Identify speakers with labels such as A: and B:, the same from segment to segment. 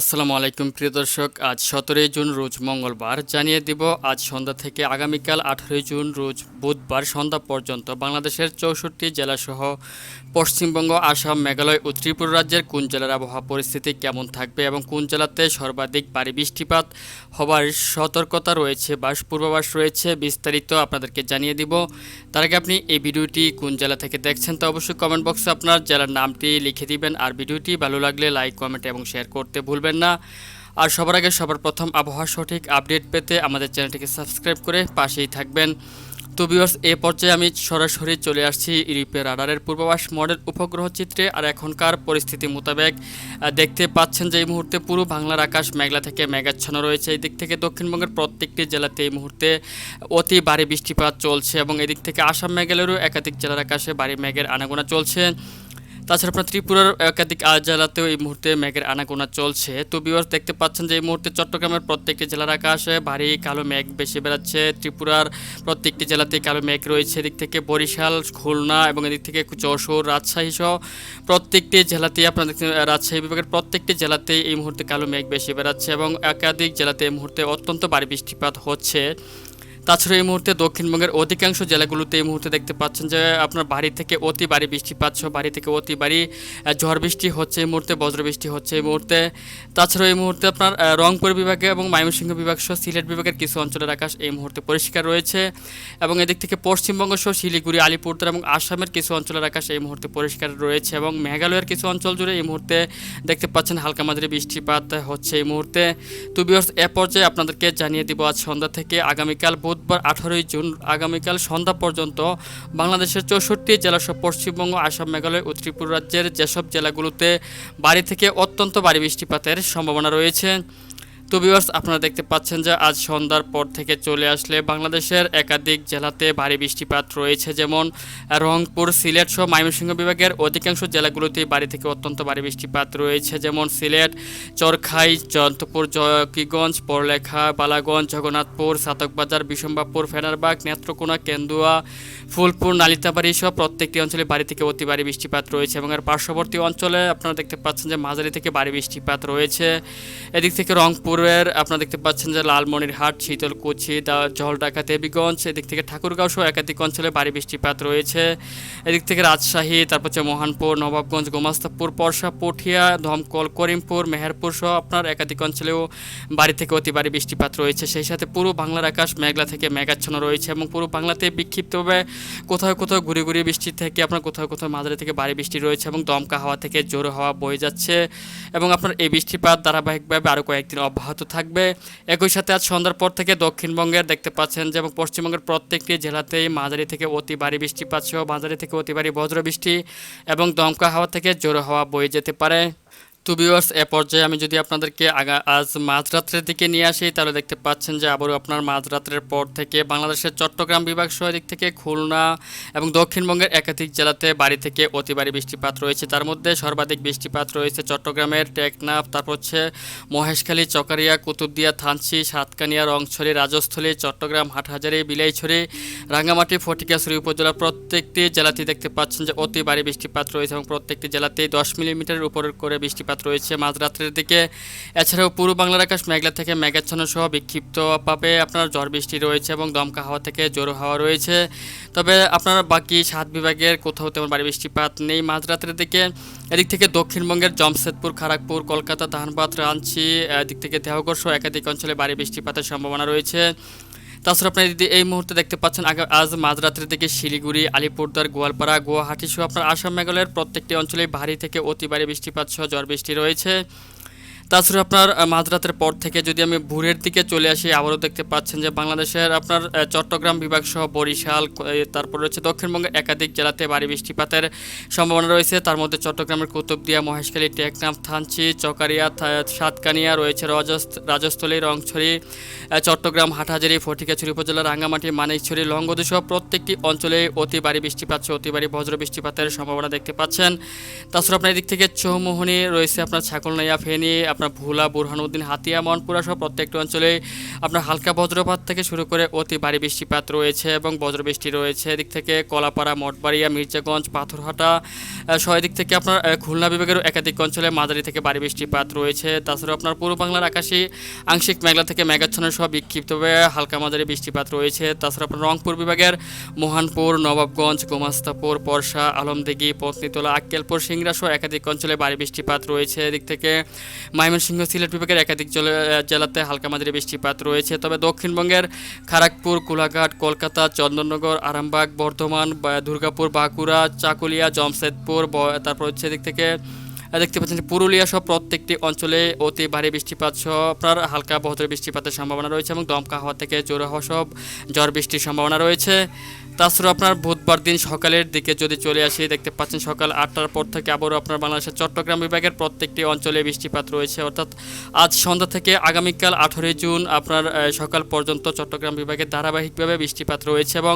A: আসসালামু আলাইকুম, প্রিয় দর্শক। আজ সতেরোই জুন, রোজ মঙ্গলবার। জানিয়ে দিব, আজ সন্ধ্যা থেকে আগামীকাল আঠেরোই জুন, রোজ বুধবার সন্ধ্যা পর্যন্ত বাংলাদেশের চৌষট্টি জেলাসহ পশ্চিমবঙ্গ, আসাম, মেঘালয় ও ত্রিপুরা রাজ্যের কোন জেলার আবহাওয়া পরিস্থিতি কেমন থাকবে এবং কোন জেলাতে সর্বাধিক ভারী বৃষ্টিপাত হবার সতর্কতা রয়েছে বা পূর্বাভাস রয়েছে, বিস্তারিত আপনাদেরকে জানিয়ে দিব। তার আগে আপনি এই ভিডিওটি কোন জেলা থেকে দেখছেন তা অবশ্যই কমেন্ট বক্সে আপনার জেলার নামটি লিখে দিবেন। আর ভিডিওটি ভালো লাগলে লাইক, কমেন্ট এবং শেয়ার করতে ভুলবেন না। আর সবার আগে সবার প্রথম আবহাওয়া সঠিক আপডেট পেতে আমাদের চ্যানেলটিকে সাবস্ক্রাইব করে পাশেই থাকবেন। তো ভিউয়ার্স এ পর্যায়ে আমি সরাসরি চলে আসছি ইউরোপের রাডারের পূর্বাভাস মডেল উপগ্রহ চিত্রে। আর এখনকার পরিস্থিতি মোতাবেক দেখতে পাচ্ছেন যে এই মুহূর্তে পুরো বাংলার আকাশ মেঘলা থেকে মেঘাচ্ছন্ন রয়েছে। এই দিক থেকে দক্ষিণবঙ্গের প্রত্যেকটি জেলাতে এই মুহূর্তে অতি ভারী বৃষ্টিপাত চলছে এবং এদিক থেকে আসাম মেঘালয়েরও একাধিক জেলার আকাশে ভারী মেঘের আনাগোনা চলছে। তাছাড়া আপনার ত্রিপুরার একাধিক জেলাতেও এই মুহূর্তে মেঘের আনাগোনা চলছে। তো বিওয়ার্স দেখতে পাচ্ছেন যে এই মুহূর্তে চট্টগ্রামের প্রত্যেকটি জেলার আকাশে ভারী কালো মেঘ বেশি বেড়াচ্ছে। ত্রিপুরার প্রত্যেকটি জেলাতেই কালো মেঘ রয়েছে। এদিক থেকে বরিশাল, খুলনা এবং এদিক থেকে যশোর, রাজশাহী সহ প্রত্যেকটি জেলাতেই আপনার রাজশাহী বিভাগের প্রত্যেকটি জেলাতেই এই মুহূর্তে কালো মেঘ বেশি বেড়াচ্ছে এবং একাধিক জেলাতে এই মুহূর্তে অত্যন্ত ভারী বৃষ্টিপাত হচ্ছে। তাছাড়া এই মুহূর্তে দক্ষিণবঙ্গের অধিকাংশ জেলাগুলোতে এই মুহূর্তে দেখতে পাচ্ছেন যে আপনার বাড়ি থেকে অতি বাড়ি বৃষ্টিপাত সহ বাড়ি থেকে অতি বাড়ি ঝড় বৃষ্টি হচ্ছে এই মুহূর্তে বজ্র বৃষ্টি হচ্ছে এই মুহূর্তে। তাছাড়া এই মুহূর্তে আপনার রংপুর বিভাগে এবং ময়মনসিংহ বিভাগ সহ সিলেট বিভাগের কিছু অঞ্চলের আকাশ এই মুহূর্তে পরিষ্কার রয়েছে এবং এদিক থেকে পশ্চিমবঙ্গ সহ শিলিগুড়ি, আলিপুরদুয়ার এবং আসামের কিছু অঞ্চলের আকাশ এই মুহূর্তে পরিষ্কার রয়েছে এবং মেঘালয়ের কিছু অঞ্চল জুড়ে এই মুহূর্তে দেখতে পাচ্ছেন হালকা মাঝারি বৃষ্টিপাত হচ্ছে এই মুহূর্তে। তো এ পর্যায়ে আপনাদেরকে জানিয়ে দিব আজ সন্ধ্যা থেকে। আগামীকাল বুধবার আঠারোই জুন আগামীকাল সন্ধ্যা পর্যন্ত বাংলাদেশের চৌষট্টি জেলাসহ পশ্চিমবঙ্গ, আসাম, মেঘালয় ও ত্রিপুরা রাজ্যের যেসব জেলাগুলোতে বাড়ি থেকে অত্যন্ত ভারী বৃষ্টিপাতের সম্ভাবনা রয়েছে। তো ভিউয়ার্স আপনারা দেখতে পাচ্ছেন যে আজ সন্ধ্যার পর থেকে চলে আসলে বাংলাদেশের একাধিক জেলাতে ভারী বৃষ্টিপাত রয়েছে। যেমন, রংপুর, সিলেট সহ ময়মনসিংহ বিভাগের অধিকাংশ জেলাগুলোতেই বাড়ি থেকে অত্যন্ত ভারী বৃষ্টিপাত রয়েছে। যেমন, সিলেট, চরখাই জয়ন্তপুর জকিগঞ্জ পরলেখা বালাগঞ্জ, জগন্নাথপুর, সাতকবাজার, বিশম্বাপুর, ফেনারবাগ, নেত্রকোনা, কেন্দুয়া, ফুলপুর, নালিতাবাড়ি সহ প্রত্যেকটি অঞ্চলে বাড়ি থেকে অতি ভারী বৃষ্টিপাত রয়েছে এবং এর পার্শ্ববর্তী অঞ্চলে আপনারা দেখতে পাচ্ছেন যে মাঝারি থেকে ভারী বৃষ্টিপাত রয়েছে। এদিক থেকে রংপুরের আপনারা দেখতে পাচ্ছেন যে লালমনিরহাট, শীতলকুচি জলঢাকা দেবীগঞ্জ, এদিক থেকে ঠাকুরগাঁও সহ একাধিক অঞ্চলে ভারী বৃষ্টিপাত রয়েছে। এদিক থেকে রাজশাহী, তারপর হচ্ছে মোহনপুর, নবাবগঞ্জ, গোমাস্তাপুর, পরশা পটিয়া দমকল করিমপুর, মেহেরপুর সহ আপনার একাধিক অঞ্চলেও বাড়ি থেকে অতি ভারী বৃষ্টিপাত রয়েছে। সেই সাথে পুরো বাংলার আকাশ মেঘলা থেকে মেঘাচ্ছন্ন রয়েছে এবং পুরো বাংলাতে বিক্ষিপ্তভাবে কোথাও কোথাও ঘুরে ঘুরে বৃষ্টি থেকে আপনার কোথাও কোথাও মাঝারি থেকে ভারী বৃষ্টি রয়েছে এবং দমকা হাওয়া থেকে জোর হাওয়া বয়ে যাচ্ছে এবং আপনার এই বৃষ্টিপাত ধারাবাহিকভাবে আরও কয়েকদিন অব্যাহত থাকবে। একই সাথে আজ সন্ধ্যার পর থেকে দক্ষিণবঙ্গের দেখতে পাচ্ছেন যে পশ্চিমবঙ্গের প্রত্যেকটি জেলাতেই মাঝারি থেকে অতি ভারী বৃষ্টিপাত সহ মাঝারি থেকে অতি ভারী বজ্র বৃষ্টি এবং দমকা হাওয়া থেকে জোরো হাওয়া বয়ে যেতে পারে। টু ভিউয়ার্স এ পর্যায়ে আমি যদি আপনাদেরকে আজ মাঝরাত্রের দিকে নিয়ে আসি, তাহলে দেখতে পাচ্ছেন যে আবারও আপনার মাঝরাত্রের পর থেকে বাংলাদেশের চট্টগ্রাম বিভাগ সহ দিক থেকে খুলনা এবং দক্ষিণবঙ্গের একাধিক জেলাতে বাড়ি থেকে অতি ভারী বৃষ্টিপাত রয়েছে। তার মধ্যে সর্বাধিক বৃষ্টিপাত রয়েছে চট্টগ্রামের টেকনাফ, তারপর হচ্ছে মহেশখালী, চকারিয়া, কুতুবদিয়া, থানচি, সাতকানিয়া, রংছড়ি, রাজস্থলী, চট্টগ্রাম, হাটহাজারি, বিলাইছড়ি, রাঙ্গামাটি ফটিকাছড়ি উপজেলার প্রত্যেকটি জেলাতেই দেখতে পাচ্ছেন যে অতি ভারী বৃষ্টিপাত রয়েছে এবং প্রত্যেকটি জেলাতেই দশ মিলিমিটারের উপরের করে বৃষ্টিপাত রয়েছে। মাঝরাত্রের দিকে এছাড়াও পূর্ব বাংলার আকাশ মেঘলা থেকে মেঘাচ্ছন্ন সহ বিক্ষিপ্তভাবে আপনার ঝড় বৃষ্টি রয়েছে এবং দমকা হাওয়া থেকে জোরো হাওয়া রয়েছে। তবে আপনার বাকি সাত বিভাগের কোথাও তেমন বাড়ি বৃষ্টিপাত নেই। মাঝরাতের দিকে এদিক থেকে দক্ষিণবঙ্গের জমশেদপুর খড়গপুর কলকাতা, ধানবাদ রাঞ্চি এদিক থেকে দেহগড় সহ একাধিক অঞ্চলে বাড়ি বৃষ্টিপাতের সম্ভাবনা রয়েছে। তাছাড়া আপনি যদি এই মুহূর্তে দেখতে পাচ্ছেন আজ মাঝরাত্রি থেকে শিলিগুড়ি আলিপুরদার গোয়ালপাড়া, গুয়াহাটি সহ আপনার আসাম মেঘালয়ের প্রত্যেকটি অঞ্চলে ভারী থেকে অতি ভারী বৃষ্টিপাত সহ ঝড় বৃষ্টি রয়েছে। তাছাড়া আপনার মাঝরাতের পর থেকে যদি আমি ভোরের দিকে চলে আসি, আবারও দেখতে পাচ্ছেন যে বাংলাদেশের আপনার চট্টগ্রাম বিভাগ সহ বরিশাল তারপর রয়েছে দক্ষিণবঙ্গের একাধিক জেলাতে ভারী বৃষ্টিপাতের সম্ভাবনা রয়েছে। তার মধ্যে চট্টগ্রামের কুতুবদিয়া, মহেশখালী, টেকনাফ, থানচি, চকারিয়া সাতকানিয়া রয়েছে রাজস্থলী, রংছড়ি চট্টগ্রাম, হাটহাজারি, ফটিকাছড়ি উপজেলা, রাঙ্গামাটি, মানিকছড়ি লঙ্গদু সহ প্রত্যেকটি অঞ্চলে অতি ভারী বৃষ্টিপাত অতি ভারী বজ্র বৃষ্টিপাতের সম্ভাবনা দেখতে পাচ্ছেন। তাছাড়া আপনার এদিক থেকে চৌমোহনী রয়েছে আপনার ছাগলনাইয়া, ফেনী আপনার ভোলা, বুরহানুদ্দিন, হাতিয়া, মনপুরা সহ প্রত্যেকটি অঞ্চলে আপনার হালকা বজ্রপাত থেকে শুরু করে অতি ভারী বৃষ্টিপাত রয়েছে এবং বজ্রবৃষ্টি রয়েছে। এদিক থেকে কলাপাড়া, মঠবাড়িয়া, মির্জাগঞ্জ, পাথরহাটা সহ এদিক থেকে আপনার খুলনা বিভাগের একাধিক অঞ্চলে মাঝারি থেকে ভারী বৃষ্টিপাত রয়েছে। তাছাড়া আপনার পূর্ব বাংলার আকাশে আংশিক মেঘলা থেকে মেঘাচ্ছন্ন সহ বিক্ষিপ্তভাবে হালকা মাঝারি বৃষ্টিপাত রয়েছে। তাছাড়া আপনার রংপুর বিভাগের মোহানপুর, নবাবগঞ্জ, গোমাস্তাপুর পরশা আলমদিঘি, পত্নীতলা, আক্কেলপুর, সিংড়া সহ একাধিক অঞ্চলে ভারী বৃষ্টিপাত রয়েছে। এদিক থেকে ময়মনসিংহ সিলেট বিভাগের একাধিক জেলা- জেলাতে হালকা মাঝারি বৃষ্টিপাত রয়েছে। তবে দক্ষিণবঙ্গের খড়গপুর কোলাঘাট, কলকাতা, চন্দননগর, আরামবাগ, বর্ধমান দুর্গাপুর, বাঁকুড়া, চাকুলিয়া, জমশেদপুর তারপর হচ্ছে এদিক থেকে দেখতে পাচ্ছেন পুরুলিয়া সহ প্রত্যেকটি অঞ্চলে অতি ভারী বৃষ্টিপাত সহ আপনার হালকা বহরের বৃষ্টিপাতের সম্ভাবনা রয়েছে এবং দমকা হওয়া থেকে জোরে হওয়া সব ঝড় বৃষ্টির সম্ভাবনা রয়েছে। তাছাড়া আপনার বুধবার দিন সকালের দিকে যদি চলে আসি, দেখতে পাচ্ছেন সকাল আটটার পর থেকে আবারও আপনার বাংলাদেশের চট্টগ্রাম বিভাগের প্রত্যেকটি অঞ্চলে বৃষ্টিপাত রয়েছে। অর্থাৎ আজ সন্ধ্যা থেকে আগামীকাল আঠেরোই জুন আপনার সকাল পর্যন্ত চট্টগ্রাম বিভাগে ধারাবাহিকভাবে বৃষ্টিপাত রয়েছে এবং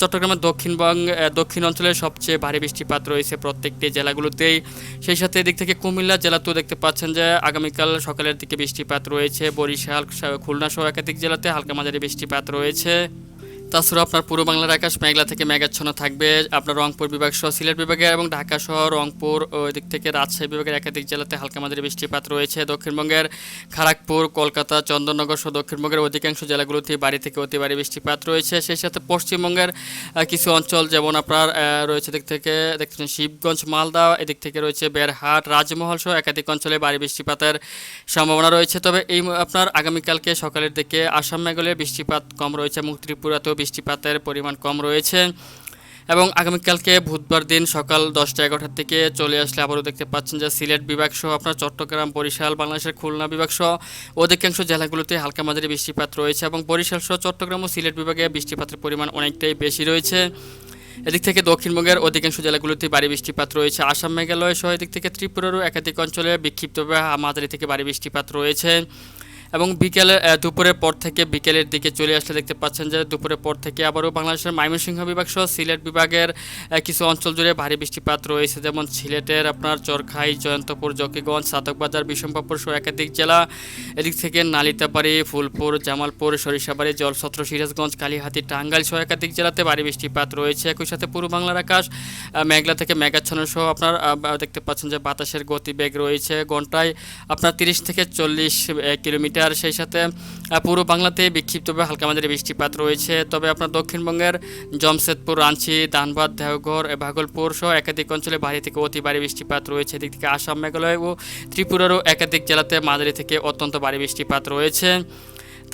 A: চট্টগ্রামের দক্ষিণবঙ্গ দক্ষিণ অঞ্চলের সবচেয়ে ভারী বৃষ্টিপাত রয়েছে প্রত্যেকটি জেলাগুলোতেই। সেই সাথে এদিক থেকে কুমিল্লা জেলাতেও দেখতে পাচ্ছেন যে আগামীকাল সকালের দিকে বৃষ্টিপাত রয়েছে। বরিশাল খুলনা সহ একাধিক জেলাতে হালকা মাঝারি বৃষ্টিপাত রয়েছে। তাছাড়া আপনার পূর্ব বাংলার আকাশ মেঘলা থেকে মেঘাচ্ছন্ন থাকবে। আপনার রংপুর বিভাগ সহ সিলেট বিভাগে এবং ঢাকা সহ রংপুর ওই দিক থেকে রাজশাহী বিভাগের একাধিক জেলাতে হালকা মাঝারি বৃষ্টিপাত রয়েছে। দক্ষিণবঙ্গের খড়গপুর কলকাতা, চন্দননগর সহ দক্ষিণবঙ্গের অধিকাংশ জেলাগুলোতে বাড়ি থেকে অতি ভারী বৃষ্টিপাত রয়েছে। সেই সাথে পশ্চিমবঙ্গের কিছু অঞ্চল যেমন আপনার রয়েছে দিক থেকে দেখতেছেন শিবগঞ্জ, মালদা, এদিক থেকে রয়েছে বেরহাট রাজমহল সহ একাধিক অঞ্চলে ভারী বৃষ্টিপাতের সম্ভাবনা রয়েছে। তবে এই, আপনার আগামীকালকে সকালের দিকে আসাম মেঘালয়ে বৃষ্টিপাত কম রয়েছে এবং ত্রিপুরাতেও বৃষ্টিপাতের পরিমাণ কম রয়েছে। এবং আগামীকালকে বুধবার দিন সকাল দশটা এগারোটার থেকে চলে আসলে আবারও দেখতে পাচ্ছেন যে সিলেট বিভাগ সহ আপনার চট্টগ্রাম, বরিশাল, বাংলাদেশের খুলনা বিভাগ সহ অধিকাংশ জেলাগুলোতে হালকা মাঝারি বৃষ্টিপাত রয়েছে এবং বরিশাল সহ চট্টগ্রাম ও সিলেট বিভাগে বৃষ্টিপাতের পরিমাণ অনেকটাই বেশি রয়েছে। এদিক থেকে দক্ষিণবঙ্গের অধিকাংশ জেলাগুলোতে ভারী বৃষ্টিপাত রয়েছে। আসাম মেঘালয় সহ এদিক থেকে ত্রিপুরারও একাধিক অঞ্চলে বিক্ষিপ্তভাবে মাঝারি থেকে ভারী বৃষ্টিপাত রয়েছে। এবং বিকেলে দুপুরের পর থেকে বিকেলের দিকে চলে আসলে দেখতে পাচ্ছেন যে দুপুরের পর থেকে আবারও বাংলাদেশের ময়মনসিংহ বিভাগ সহ সিলেট বিভাগের কিছু অঞ্চল জুড়ে ভারী বৃষ্টিপাত রয়েছে, যেমন সিলেটের আপনার চরখাই, জয়ন্তপুর, জকিগঞ্জ, সাতকবাজার বিশম্পাপুর সহ একাধিক জেলা। এদিক থেকে নালিতাবাড়ি ফুলপুর, জামালপুর, সরিষাবাড়ি, জলছত্র, সিরাজগঞ্জ, কালীহাতি, টাঙ্গাইল সহ একাধিক জেলাতে ভারী বৃষ্টিপাত রয়েছে। একই সাথে পূর্ব বাংলার আকাশ মেঘলা থেকে মেঘাচ্ছন্ন সহ আপনার দেখতে পাচ্ছেন যে বাতাসের গতিবেগ রয়েছে। ঘন্টায় আপনার তিরিশ থেকে চল্লিশ কিলোমিটার। সেই সাথে পুরো বাংলাতে বিক্ষিপ্তভাবে হালকা মাঝারি বৃষ্টিপাত রয়েছে। তবে আপনার দক্ষিণবঙ্গের জমশেদপুর, রাঁচি, ধানবাদ, দেওঘর, ভাগলপুর সহ একাধিক অঞ্চলে ভারী থেকে অতি ভারী বৃষ্টিপাত রয়েছে। এদিক থেকে আসাম, মেঘালয় ও ত্রিপুরারও একাধিক জেলাতে মাঝারি থেকে অত্যন্ত ভারী বৃষ্টিপাত রয়েছে।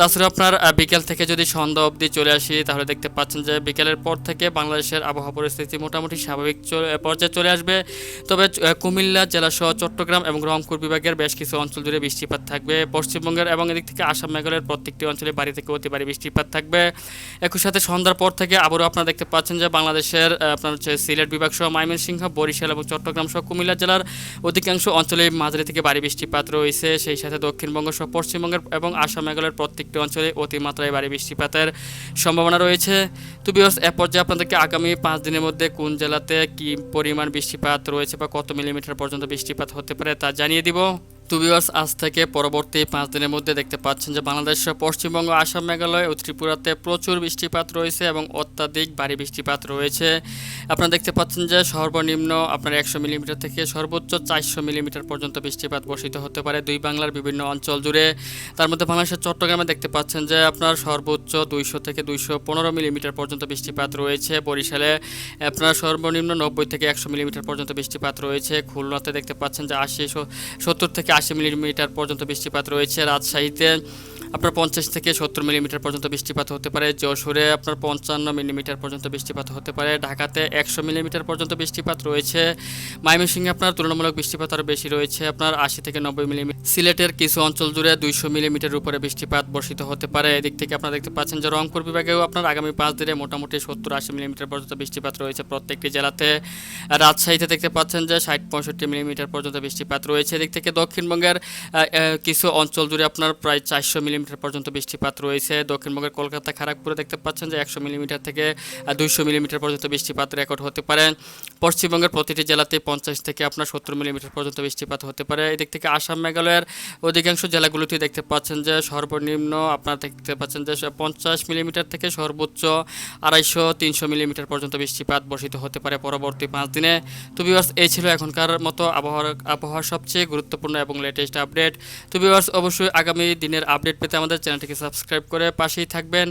A: তাছাড়া আপনার বিকেল থেকে যদি সন্ধ্যা অবধি চলে আসি, তাহলে দেখতে পাচ্ছেন যে বিকেলের পর থেকে বাংলাদেশের আবহাওয়া পরিস্থিতি মোটামুটি স্বাভাবিক পর্যায়ে চলে আসবে। তবে কুমিল্লা জেলা সহ চট্টগ্রাম এবং রংপুর বিভাগের বেশ কিছু অঞ্চল জুড়ে বৃষ্টিপাত থাকবে। পশ্চিমবঙ্গের এবং এদিক থেকে আসাম, মেঘালয়ের প্রত্যেকটি অঞ্চলে বাড়ি থেকে অতি ভারী বৃষ্টিপাত থাকবে। একই সাথে সন্ধ্যার পর থেকে আবারও আপনারা দেখতে পাচ্ছেন যে বাংলাদেশের আপনার হচ্ছে সিলেট বিভাগ সহ ময়মনসিংহ, বরিশাল এবং চট্টগ্রাম সহ কুমিল্লা জেলার অধিকাংশ অঞ্চলে মাঝারি থেকে ভারী বৃষ্টিপাত রয়েছে। সেই সাথে দক্ষিণবঙ্গ সহ পশ্চিমবঙ্গের এবং আসাম, মেঘালয়ের প্রত্যেকটি অঞ্চলে অতিমাত্রায় ভারী বৃষ্টিপাতের সম্ভাবনা রয়েছে। তো বিয়স এ পর্যায়ে আপনাদেরকে আগামী পাঁচ দিনের মধ্যে কোন জেলাতে কি পরিমাণ বৃষ্টিপাত রয়েছে বা কত মিলিমিটার পর্যন্ত বৃষ্টিপাত হতে পারে তা জানিয়ে দিব। তো আজ থেকে পরবর্তী পাঁচ দিনের মধ্যে দেখতে পাচ্ছেন যে বাংলাদেশ, পশ্চিমবঙ্গ, আসাম, মেঘালয় ও ত্রিপুরাতে প্রচুর বৃষ্টিপাত রয়েছে এবং অত্যাধিক ভারী বৃষ্টিপাত রয়েছে। আপনারা দেখতে পাচ্ছেন যে সর্বনিম্ন আপনার একশো মিলিমিটার থেকে সর্বোচ্চ চারশো মিলিমিটার পর্যন্ত বৃষ্টিপাত বর্ষিত হতে পারে দুই বাংলার বিভিন্ন অঞ্চল জুড়ে। তার মধ্যে বাংলাদেশের চট্টগ্রামে দেখতে পাচ্ছেন যে আপনার সর্বোচ্চ দুইশো থেকে দুইশো পনেরো মিলিমিটার পর্যন্ত বৃষ্টিপাত রয়েছে। বরিশালে আপনার সর্বনিম্ন নব্বই থেকে একশো মিলিমিটার পর্যন্ত বৃষ্টিপাত রয়েছে। খুলনাতে দেখতে পাচ্ছেন যে আশি, সত্তর থেকে আশি মিলিমিটার পর্যন্ত বৃষ্টিপাত রয়েছে রাজশাহীতে। আপনার পঞ্চাশ থেকে সত্তর মিলিমিটার পর্যন্ত বৃষ্টিপাত হতে পারে। যশোরে আপনার পঞ্চান্ন মিলিমিটার পর্যন্ত বৃষ্টিপাত হতে পারে। ঢাকাতে একশো মিলিমিটার পর্যন্ত বৃষ্টিপাত রয়েছে। ময়মনসিংহে আপনার তুলনামূলক বৃষ্টিপাত আরও বেশি রয়েছে। আপনার আশি থেকে নব্বই মিলিমিটার। সিলেটের কিছু অঞ্চল জুড়ে দুইশো মিলিমিটার উপরে বৃষ্টিপাত বর্ষিত হতে পারে। এদিক থেকে আপনারা দেখতে পাচ্ছেন যে রংপুর বিভাগেও আপনার আগামী পাঁচ দিনে মোটামুটি সত্তর আশি মিলিমিটার পর্যন্ত বৃষ্টিপাত রয়েছে প্রত্যেকটি জেলাতে। রাজশাহীতে দেখতে পাচ্ছেন যে ষাট পঁয়ষট্টি মিলিমিটার পর্যন্ত বৃষ্টিপাত রয়েছে। এদিক থেকে দক্ষিণবঙ্গের কিছু অঞ্চল জুড়ে আপনার প্রায় চারশো মিলিমিটার মিলিমিটার পর্যন্ত বৃষ্টিপাত রয়েছে। দক্ষিণবঙ্গের কলকাতা খড়গপুরে দেখতে পাচ্ছেন যে একশো মিলিমিটার থেকে দুইশো মিলিমিটার পর্যন্ত বৃষ্টিপাত রেকর্ড হতে পারে। পশ্চিমবঙ্গের প্রতিটি জেলাতে পঞ্চাশ থেকে আপনার সত্তর মিলিমিটার পর্যন্ত বৃষ্টিপাত হতে পারে। এদিক থেকে আসাম, মেঘালয়ের অধিকাংশ জেলাগুলোতে দেখতে পাচ্ছেন যে সর্বনিম্ন আপনারা দেখতে পাচ্ছেন যে পঞ্চাশ মিলিমিটার থেকে সর্বোচ্চ আড়াইশো, তিনশো মিলিমিটার পর্যন্ত বৃষ্টিপাত বর্ষিত হতে পারে পরবর্তী পাঁচ দিনে। তো ভিউয়ার্স এই ছিল এখনকার মতো আবহাওয়ার আবহাওয়ার সবচেয়ে গুরুত্বপূর্ণ এবং লেটেস্ট আপডেট তো ভিউয়ার্স অবশ্যই আগামী দিনের আপডেট পেতে আমাদের চ্যানেলটিকে সাবস্ক্রাইব করে পাশেই থাকবেন।